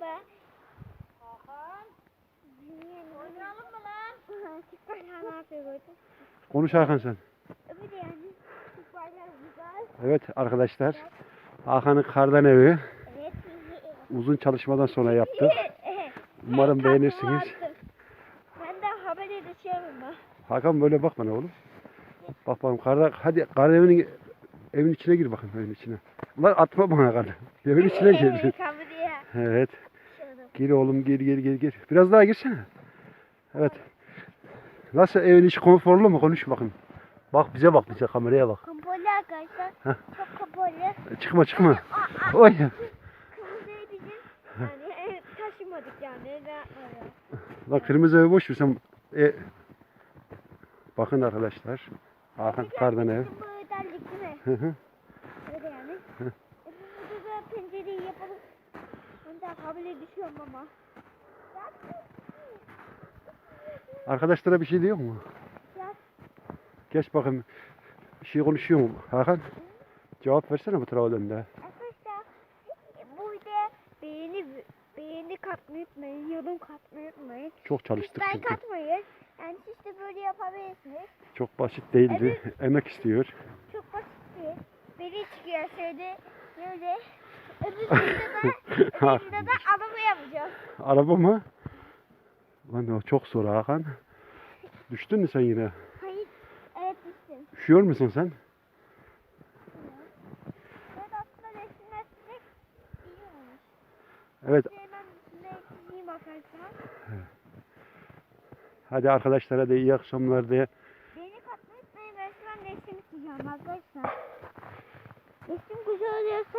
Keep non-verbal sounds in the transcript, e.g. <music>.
Merhaba. Hakan. Oynayalım mı lan? <laughs> Bayrağı ne yapıyor? Konuş Hakan sen. Öbür yani. Evet arkadaşlar. Hakan'ın kardan evi Evet. uzun çalışmadan sonra yaptık. <laughs> Umarım beğenirsiniz. Ben de haber edeceğim ama. Hakan böyle bak bana oğlum. Bak bakalım karda hadi kar evinin evin içine gir bakın evin içine. Lan atma bana karda. Evin içine gir. Evet. Gir oğlum gir gir gir gir. Biraz daha girsene. Evet. Nasıl evin içi konforlu mu? Konuş bakın. Bak bize bak bize kameraya bak. Kapalı arkadaşlar. Çok kapalı. Çıkma çıkma. Oy. Yani e, taşımadık yani. Bak kırmızı evi boş ver sen. E, bakın arkadaşlar. Hakan kardan ev. Özellik değil mi? Hı hı. Öyle yani. e, Kabile düşüyorum ama. Arkadaşlara bir şey diyor mu? Geç bakın. Bir şey konuşuyor mu Hakan? Cevap versene bu tarafa dön de. arkadaşlar e, burada beğeni beğeni katmayı unutmayın. Yorum katmayı unutmayın. Çok çalıştık Ben çünkü. katmayın. Yani siz de böyle yapabilirsiniz. Çok basit değildi. Emek istiyor. Çok basit bir. Biri çıkıyor şöyle. Böyle. Öbüründe de, öbüründe <laughs> de araba yapacağız. Araba mı? Lan o çok zor Hakan. Düştün mü sen yine? Hayır. Evet düştüm. Üşüyor musun sen? Evet aslında resimler direkt iyiymiş. Evet. Hemen bakarsan. Hadi arkadaşlara da iyi akşamlar diye. Beni katlayıp benim resmen resim çizeceğim arkadaşlar. Resim güzel oluyorsa